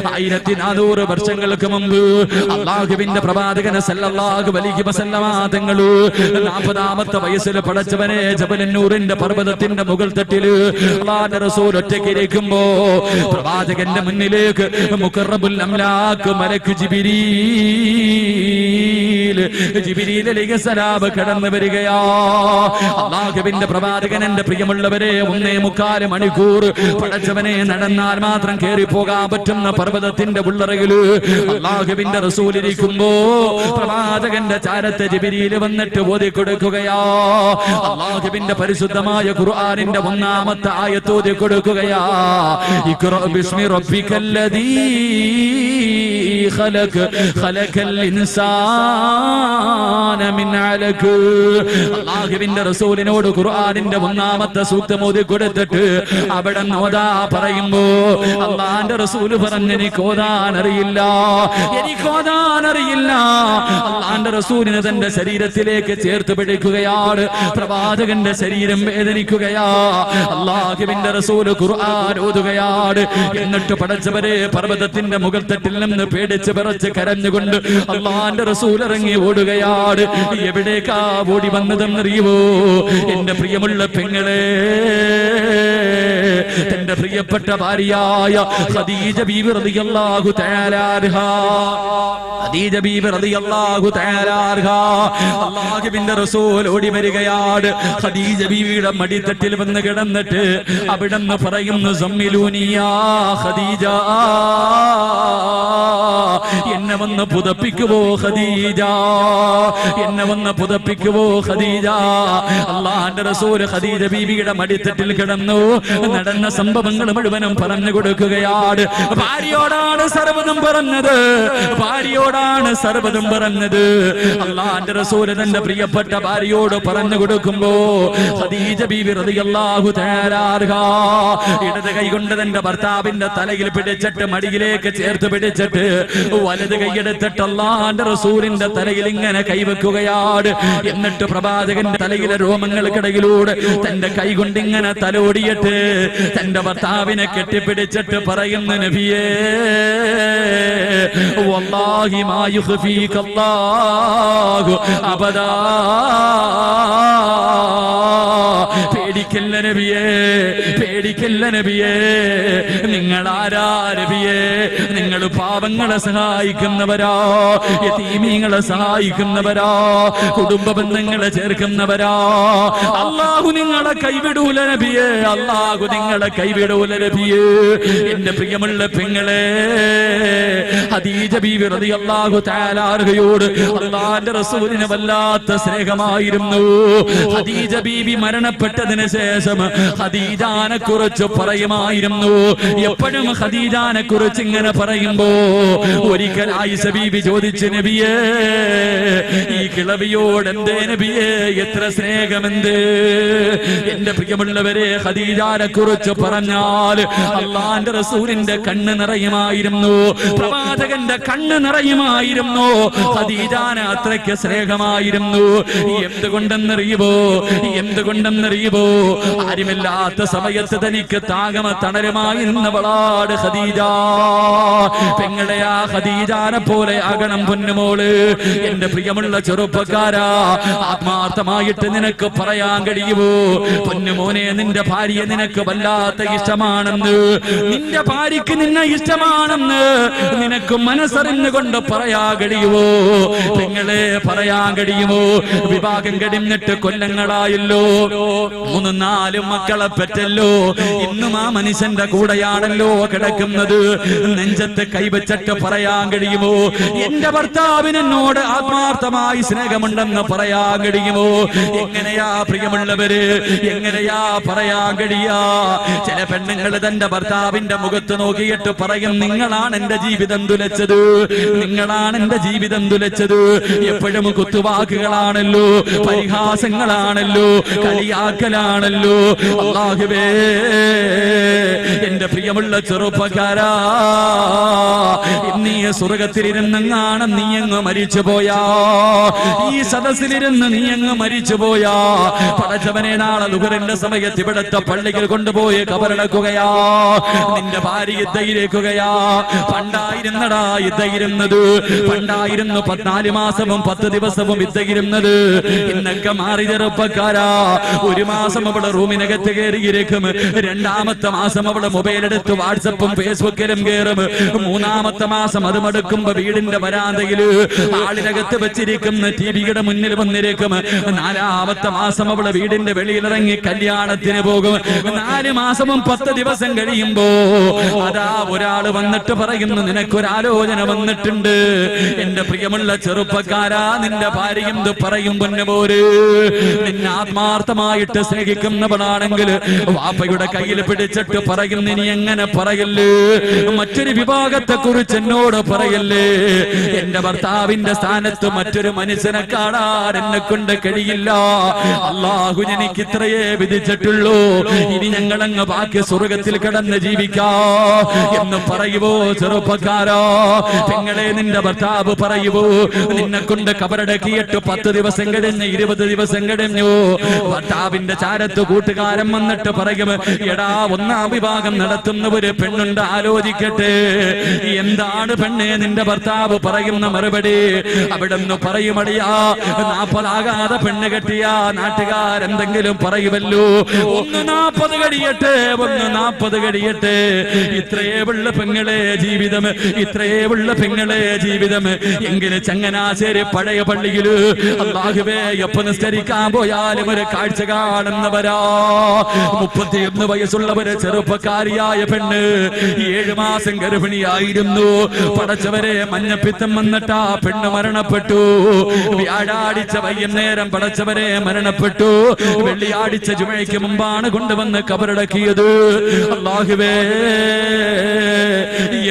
ആയിരത്തി നാനൂറ് വർഷങ്ങൾക്ക് മുമ്പ് അള്ളാഹുവിന്റെ പ്രവാചകന് സല്ലല്ലാഹു അലൈഹി വസല്ലമ തങ്ങൾ നാൽപ്പതാമത്തെ വയസ്സിൽ പടച്ചവനെ ജബലന്നൂറിന്റെ പർവതത്തിന്റെ മുകൾ തട്ടിൽ റസൂൽ ഒറ്റയ്ക്ക് ഇരിക്കുമ്പോ പ്രവാചകന്റെ മുന്നിലേക്ക് മുഖറബുൽ അംലാക്ക് മലക്ക് അലൈഹിസ്സലാം കടന്നു വരികയാ. പ്രവാചകൻ എന്റെ പ്രിയമുള്ളവരെ ഒന്നേ മുക്കാൽ മണിക്കൂർ പടച്ചവനെ നടന്നാൽ മാത്രം കേറി പോകാൻ പറ്റുന്ന പർവതത്തിന്റെ ഉള്ളറയിൽ അള്ളാഹുവിന്റെ റസൂലിരിക്കുമ്പോ പ്രവാചകന്റെ ചാരത്തെ ജിബിരിയിൽ വന്നിട്ട് ഓതി കൊടുക്കുകയാ. അള്ളാഹുവിന്റെ പരിശുദ്ധമായ ഖുർആനിന്റെ ഒന്നാമത്തെ ആയത്തോതി കൊടുക്കുകയാ. ഇഖ്റ ബിസ്മി റബ്ബിക്കല്ലദീ. خلق خلق الإنسان من علق അള്ളാഹുവിന്റെ റസൂലിനോട് ഖുർആനിന്റെ ഒന്നാമത്തെ സൂക്തം ഓതി കൊടുത്തിട്ട് അവിടെ നോതാ പറയുമ്പോ അള്ളാന്റെ റസൂല് പറഞ്ഞ് എനിക്ക് ഓതാൻ അറിയില്ല എനിക്ക് ഓതാൻ അറിയില്ല അള്ളാന്റെ റസൂലിന് തന്റെ ശരീരത്തിലേക്ക് ചേർത്ത് പിടിക്കുകയാണ്. പ്രവാചകന്റെ ശരീരം വേദനിക്കുകയാ. അള്ളാഹുവിന്റെ റസൂൽ ഖുർആൻ ഓതുകയാണ്. എന്നിട്ട് പടച്ചവരെ പർവതത്തിന്റെ മുഖത്തട്ടിൽ തട്ടിൽ നിന്ന് പേടിച്ച് പറച്ച് കരഞ്ഞുകൊണ്ട് അള്ളാന്റെ റസൂൽ ഇറങ്ങി ഓടുകയാണ്. എവിടേക്കാ ഓടി വന്നതെന്നറിയുവോ എന്റെ പ്രിയമുള്ള പെങ്ങളെ തന്റെ പ്രിയപ്പെട്ട ഭാര്യയായ ഖദീജ ബീവി റളിയല്ലാഹു തആല ഖദീജ ബീവി റളിയല്ലാഹു തആല അൻഹാ അല്ലാഹുവിന്റെ റസൂൽ ഓടി വരികയാണ്. ഖദീജ ബീവിയുടെ മടിത്തട്ടിൽ വന്ന് കിടന്നിട്ട് അവിടെന്ന് പറയുന്നു സമ്മിലൂനിയാ ഖദീജ. എന്നെ വന്ന് പുതപ്പിക്കുവോ ഖദീജ? എന്നെ വന്ന് പുതപ്പിക്കുവോ ഖദീജ? അള്ളാന്റെ റസൂൽ ഖദീജ ബീവിയുടെ മടിത്തട്ടിൽ കിടന്നു. നടന്ന സംഭവങ്ങൾ മുഴുവനും പറഞ്ഞു കൊടുക്കുകയാണ്. ഭാര്യയോടാണ് സർവതും പറഞ്ഞത്. ഭാര്യയോടാണ് സർവതും പറഞ്ഞത്. അള്ളാന്റെ റസൂൽ തന്റെ പ്രിയപ്പെട്ട ഭാര്യയോട് പറഞ്ഞു കൊടുക്കുമ്പോ ഖദീജ ബീവി റളിയല്ലാഹു തആല അൻഹാ ഇടത് കൈ കൊണ്ട് തന്റെ ഭർത്താവിന്റെ തലയിൽ പിടിച്ചിട്ട് മടിയിലേക്ക് ചേർത്ത് പിടിച്ചിട്ട് വലത് കൈയെടുത്തിട്ട് അള്ളാന്റെ റസൂലിന്റെ തലയിൽ ഇങ്ങനെ കൈവെക്കുകയാണ്. എന്നിട്ട് പ്രവാചകന്റെ തലയിലെ രോമങ്ങൾക്കിടയിലൂടെ തന്റെ കൈ കൊണ്ട് ഇങ്ങനെ തലോടിയിട്ട് തന്റെ ഭർത്താവിനെ കെട്ടിപ്പിടിച്ചിട്ട് പറയുന്ന നബിയേ വല്ലാഹി മാ യുഖ്ഫീക അല്ലാഹു അബദാ പേടിക്കല്ല നബിയേ പേടിക്കല്ല നബിയേ. നിങ്ങൾ ആരാ നബിയേ? നിങ്ങൾ പാവങ്ങളെ സഹായിക്കുന്നവരാ യതീമീങ്ങളെ സഹായിക്കുന്നവരാ കുടുംബ ബന്ധങ്ങളെ ചേർക്കുന്നവരാ. അള്ളാഹു നിങ്ങളെ കൈവിടൂല നബിയേ അള്ളാഹു നിങ്ങളെ കൈവിടൂല നബിയേ. എന്റെ പ്രിയമുള്ള പെങ്ങളെ ഹദീജ ബീവി റളിയല്ലാഹു തആല അർഹയോട് അള്ളാന്റെ റസൂലിന് വല്ലാത്ത സ്നേഹമായിരുന്നു. ഹദീജ ബീവി മരണപ്പെട്ടതിന് ശേഷം ഹദീജാനെ കുറിച്ച് പറയുമായിരുന്നു. എപ്പോഴും ഹദീജാനെ കുറിച്ച് ഇങ്ങനെ പറയുമ്പോ ഒരിക്കൽ ആയിഷ ബീബി ചോദിച്ചു നബിയേ ഈ കിളവിയോട് എന്തേ നബിയേ? എത്ര സ്നേഹമെന്ത് എന്റെ പ്രിയമുള്ളവരെ ഹദീജാനെ കുറിച്ച് പറഞ്ഞാൽ അള്ളാന്റെ റസൂലിന്റെ കണ്ണ് നിറയുമായിരുന്നു. പ്രവാചകന്റെ കണ്ണ് നിറയുമായിരുന്നു. ഖദീജാന് അത്രയ്ക്ക് സ്നേഹമായിരുന്നു. എന്തുകൊണ്ടെന്നറിയുമോ എന്തുകൊണ്ടെന്നറിയുമോ ആരുമില്ലാത്ത സമയത്ത് തനിക്ക് താകമ തണലുമായി നിന്നവളാട് ഹദീജ പെങ്ങളെ ആ ഖദീജാനെ പോലെ ആകണം പൊന്നുമോൾ. എന്റെ പ്രിയമുള്ള ചെറുപ്പക്കാരാ ആത്മാർത്ഥമായിട്ട് നിനക്ക് പറയാൻ കഴിയുമോ? പൊന്നുമോനെ നിന്റെ ഭാര്യ നിനക്ക് വല്ലാത്ത ഇഷ്ടമാണെന്ന്. നിന്റെ ഭാര്യക്ക് നിന്നെ ഇഷ്ടമാണെന്ന് നിനക്ക് മനസ്സറിഞ്ഞുകൊണ്ട് പറയാ കഴിയുമോ? പെങ്ങളെ പറയാൻ കഴിയുമോ? വിവാഹം കഴിഞ്ഞിട്ട് കൊല്ലങ്ങളായല്ലോ. മൂന്ന് നാല് മക്കളെ പറ്റല്ലോ. ഇന്നും ആ മനുഷ്യന്റെ കൂടെയാണല്ലോ കിടക്കുന്നത്. നെഞ്ചത്ത് കൈവച്ചിട്ട് പറയാൻ കഴിയുമോ? എന്റെ ഭർത്താവിന് എന്നോട് ആത്മാർത്ഥമായി സ്നേഹമുണ്ടെന്ന് പറയാൻ കഴിയുമോ? എങ്ങനെയാ പ്രിയമുള്ളവര്? എങ്ങനെയാ പറയാൻ കഴിയാ? ചില പെണ്ണുങ്ങൾ തന്റെ ഭർത്താവിന്റെ മുഖത്ത് നോക്കിയിട്ട് പറയും നിങ്ങളാണ് എന്റെ ജീവിതം തുലച്ചത്. നിങ്ങളാണ് എന്റെ ജീവിതം തുലച്ചത്. എപ്പോഴും കുത്തുവാക്കുകളാണല്ലോ പരിഹാസങ്ങളാണല്ലോ ആണല്ലോ. അള്ളാഹുവേ എന്റെ പ്രിയമുള്ള ചെറുപ്പക്കാരാ നീ സ്വർഗത്തിലിരുന്നെങ്ങാണ് നീ അങ്ങ് മരിച്ചു പോയാ. ഈ സദസ്സിലിരുന്ന് നീ അങ്ങ് മരിച്ചു പോയാ. പടച്ചവനെ നാളെ ലുഹറിന്റെ സമയത്ത് ഇവിടത്തെ പള്ളികൾ കൊണ്ടുപോയി കബറടക്കുകയാ. നിന്റെ ഭാര്യ ഇദ്ദയിലേക്കുകയാ പണ്ടായിരുന്നടാ ഇദ്ദയിരുന്നത് പണ്ടായിരുന്നു പതിനാല് മാസവും പത്ത് ദിവസവും ഇദ്ദയിരുന്നത് ഇന്നൊക്കെ മാറി ചെറുപ്പക്കാരാ. ഒരു മാസം അവൾ റൂമിനകത്ത് കയറിയിരിക്കും രണ്ടാമത്തെ മാസം അവൾ മൊബൈൽ എടുത്ത് വാട്സപ്പും ഫേസ്ബുക്കിലും കയറും. മൂന്നാമത്തെ മാസം അത് മടുക്കുമ്പോ വീടിന്റെ വരാന്തയിൽ ആളിനകത്ത് വെച്ചിരിക്കുന്ന ടി വിയുടെ മുന്നിൽ വന്നിരിക്കും. നാലാമത്തെ മാസം അവൾ വീടിന്റെ വെളിയിലിറങ്ങി കല്യാണത്തിന് പോകും. നാല് മാസവും പത്ത് ദിവസം കഴിയുമ്പോ അതാ ഒരാൾ വന്നിട്ട് പറയുന്നു നിനക്കൊരാലോചന വന്നിട്ടുണ്ട്. എന്റെ പ്രിയമുള്ള ചെറുപ്പക്കാരാ നിന്റെ ഭാര്യ എന്ത് പറയും പൊന്നുപോര് നിന്നെ ആത്മാർത്ഥമായിട്ട് സ്നേഹിക്കുന്നവളാണെങ്കിൽ വാപ്പയുടെ കയ്യിൽ പിടിച്ചിട്ട് പറയുന്ന നീ എങ്ങനെ പറയല്ലേ? മറ്റൊരു വിഭാഗത്തെ കുറിച്ച് എന്നോട് പറയല്ലേ? എന്റെ ഭർത്താവിന്റെ സ്ഥാനത്ത് മറ്റൊരു മനുഷ്യനെ കാണാൻ എന്നെ കൊണ്ട് കഴിയില്ല. അള്ളാഹു എനിക്ക് ഇത്രയേ വിധിച്ചിട്ടുള്ളൂ. ഇനി ഞങ്ങളങ്ങ് ബാക്കി സ്വർഗത്തിൽ കിടന്ന് ജീവിക്കാ എന്ന് പറയുവോ ചെറുപ്പക്കാരോ? പെങ്ങളെ നിന്റെ ഭർത്താവ് പറയുവോ? നിന്നെ കൊണ്ട് കബറടക്കിയിട്ട് പത്ത് ദിവസം കഴിഞ്ഞ് ഇരുപത് ദിവസം കഴിഞ്ഞു. ഭർത്താവിന്റെ ചാരത്ത് കൂട്ടുകാരൻ വന്നിട്ട് പറയും എടാ ഒന്നാം വിഭാഗം നടത്തുന്ന ഒരു പെണ്ണുണ്ട് ആലോചിക്കട്ടെ. എന്താണ് പെണ്ണെ നിന്റെ ഭർത്താവ് പറയുന്ന മറുപടി? അവിടെ നിന്ന് പറയുമടിയാ നാപ്പതാകാതെ പെണ്ണ് കെട്ടിയ നാട്ടുകാരെന്തെങ്കിലും പറയുമല്ലോ. ഒന്ന് നാപ്പത് കഴിയട്ടെ ഒന്ന് നാപ്പത് കഴിയട്ടെ. ഇത്രയേ ഉള്ള പെങ്ങളെ ജീവിതം ഇത്രയേ ഉള്ള പെങ്ങളെ ജീവിതം. എങ്കിലും ചങ്ങനാശ്ശേരി പഴയ പള്ളിയിൽ അള്ളാഹുവേ എപ്പോ നിസ്കരിക്കാൻ പോയാലും ഒരു കാഴ്ച കാണുന്നവരാ മുപ്പത്തിയൊന്ന് വയസ്സുള്ളവര് ചെറുപ്പക്കാരിയായ പെണ്ണ് ഏഴു മാസം ഗർഭിണിയായിരുന്നു. പടച്ചവരെ മഞ്ഞപ്പിത്തം വന്നിട്ട് പെണ്ണ് മരണപ്പെട്ടു. വ്യാഴാഴ്ച വൈകുന്നേരം പടച്ചവരെ മരണപ്പെട്ടു. വെള്ളിയാഴ്ച ചുമയ്ക്ക് മുമ്പാണ് കൊണ്ടുവന്ന് കബറടക്കിയത്. അള്ളാഹുവേ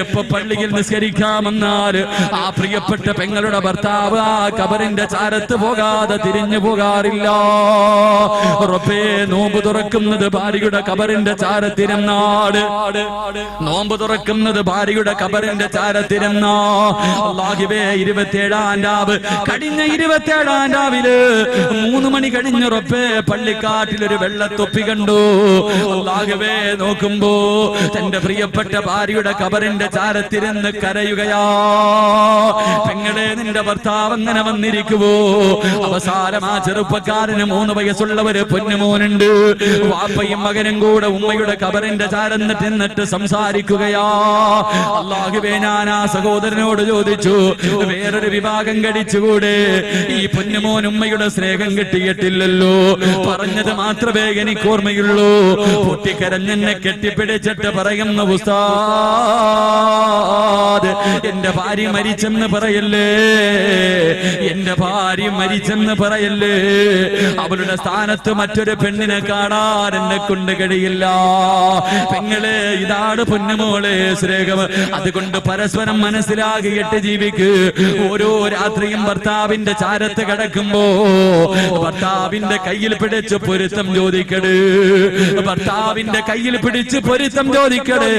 എപ്പോ പള്ളിയിൽ നിസ്കരിക്കാമെന്നാൽ ആ പ്രിയപ്പെട്ട പെങ്ങളുടെ ഭർത്താവ് ആ കബറിന്റെ ചാരത്ത് പോകാതെ തിരിഞ്ഞു പോകാറില്ല. റബ്ബേ നോമ്പ് തുറക്കുന്നത് ഭാര്യയുടെ കബറിന്റെ ചാരത്തിരുന്നാട് നോമ്പ് തുറക്കുന്നത് ഭാര്യയുടെ കബറിന്റെ ചാരത്തിരുന്നോ അള്ളാഹിബേ ഇരുപത്തിയേഴാം രാവ്. കഴിഞ്ഞ ഇരുപത്തിയേഴാം രാവിൽ മൂന്ന് മണി കഴിഞ്ഞുറപ്പേ പള്ളിക്കാട്ടിൽ ഒരു വെള്ളത്തൊപ്പി കണ്ടു. അള്ളാഹിബേ നോക്കുമ്പോ തന്റെ പ്രിയപ്പെട്ട ഭാര്യയുടെ കബറിന്റെ ചാരത്തിരുന്ന് കരയുകയാ. പെങ്ങളെ നിന്റെ ഭർത്താവ് അങ്ങനെ വന്നിരിക്കുവോ? അവസാനം ആ ചെറുപ്പക്കാരന് മൂന്ന് വയസ്സുള്ളവര് പൊന്നുമോനുണ്ട് വാപ്പയും മകനും കൂടെ ഉമ്മയുടെ കബറിന്റെ ചാരന്നിട്ട് എന്നിട്ട് സംസാരിക്കുകയാ. അള്ളാഹുബേ ഞാൻ ആ സഹോദരനോട് ചോദിച്ചു വേറൊരു വിഭാഗം കടിച്ചുകൂടെ? ഈ പൊന്നുമോൻ ഉമ്മയുടെ സ്നേഹം കിട്ടിയിട്ടില്ലല്ലോ. പറഞ്ഞത് മാത്രമേ എനിക്ക് ഓർമ്മയുള്ളൂ. പൊട്ടിക്കരഞ്ഞെന്നെ കെട്ടിപ്പിടിച്ചിട്ട് പറയുന്ന ഉസ്താദ് എന്റെ ഭാര്യ മരിച്ചെന്ന് പറയല്ലേ? എന്റെ ഭാര്യ മരിച്ചെന്ന് പറയല്ലേ? അവളുടെ സ്ഥാനത്ത് മറ്റൊരു പെണ്ണിനെ കാണാൻ എന്നെ കൊണ്ട് കഴിയില്ല. പെങ്ങളെ ഇതാണ് പൊന്നുമോളെ സ്നേഹം. അതുകൊണ്ട് പരസ്പരം മനസ്സിലാകിയിട്ട് ജീവിക്ക്. ഓരോ രാത്രിയും ഭർത്താവിന്റെ ചാരത്ത് കിടക്കുമ്പോ ഭർത്താവിന്റെ കയ്യിൽ പിടിച്ച് പൊരുത്തം ചോദിക്കട്. ഭർത്താവിന്റെ കയ്യിൽ പിടിച്ച് പൊരുത്തം ചോദിക്കട്.